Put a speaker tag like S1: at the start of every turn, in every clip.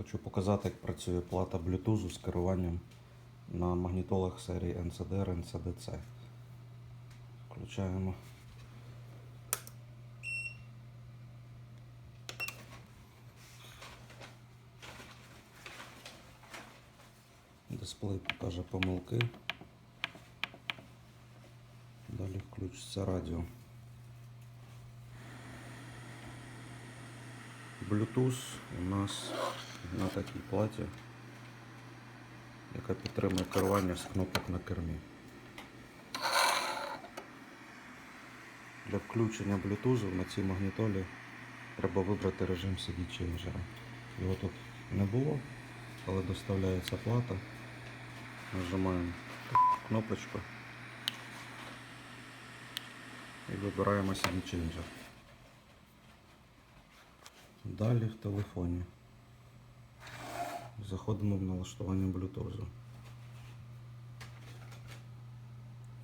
S1: Хочу показати, як працює плата Bluetooth з керуванням на магнітолах серії NCDR NCDC. Включаємо. Дисплей покаже помилки. Далі включиться радіо. Bluetooth у нас на такій платі, яка підтримує керування з кнопок на кермі. Для включення Bluetooth на цій магнітолі треба вибрати режим CD Changer. Його тут не було, але доставляється плата. Нажимаємо кнопочку і вибираємо CD Changer. Далі в телефоні. Заходимо в налаштування Bluetooth.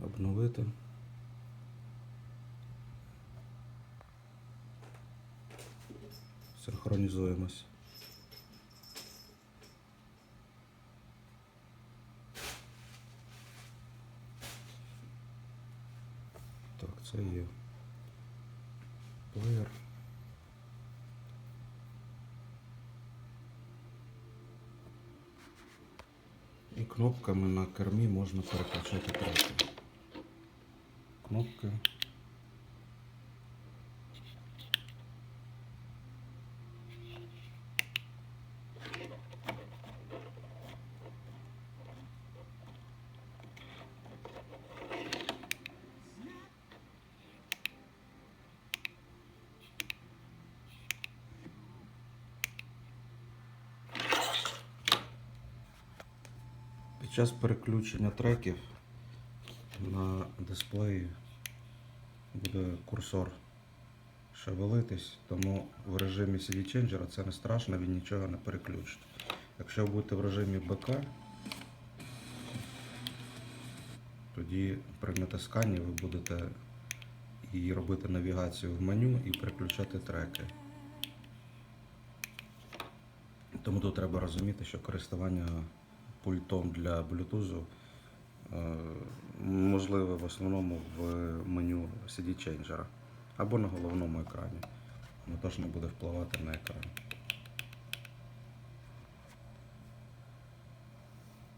S1: Обновити. Синхронізуємось. Так, це є плеєр. Кнопками на кермі можна переключати треки. Кнопки. Під час переключення треків на дисплеї буде курсор шевелитись, тому в режимі CD Changer це не страшно, він нічого не переключить. Якщо ви будете в режимі БК, тоді при натисканні ви будете і робити навігацію в меню і переключати треки. Тому тут треба розуміти, що користування пультом для Bluetooth е, можливе в основному в меню CD Changer або на головному екрані. Воно теж не буде впливати на екран.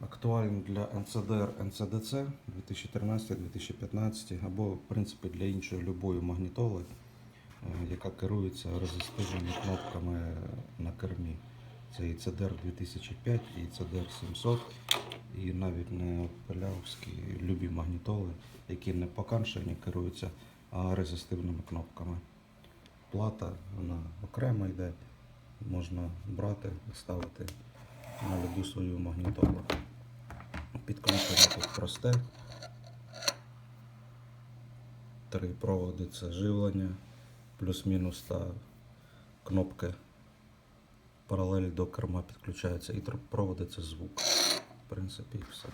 S1: Актуальний для NCDR NCDC 2013-2015 або в принципі для іншої любої магнітоли, е, яка керується резистивними кнопками на кермі. Це і CDR 2005, і CDR 700, і навіть не пилявські любі магнітоли, які не поканшені керуються, а резистивними кнопками. Плата вона окремо йде, можна брати і ставити на любу свою магнітолу. Підключення тут просте. Три проводи це живлення, плюс-мінус та кнопки паралель до керма підключаються і тр- проводи звук. В принципі, і все.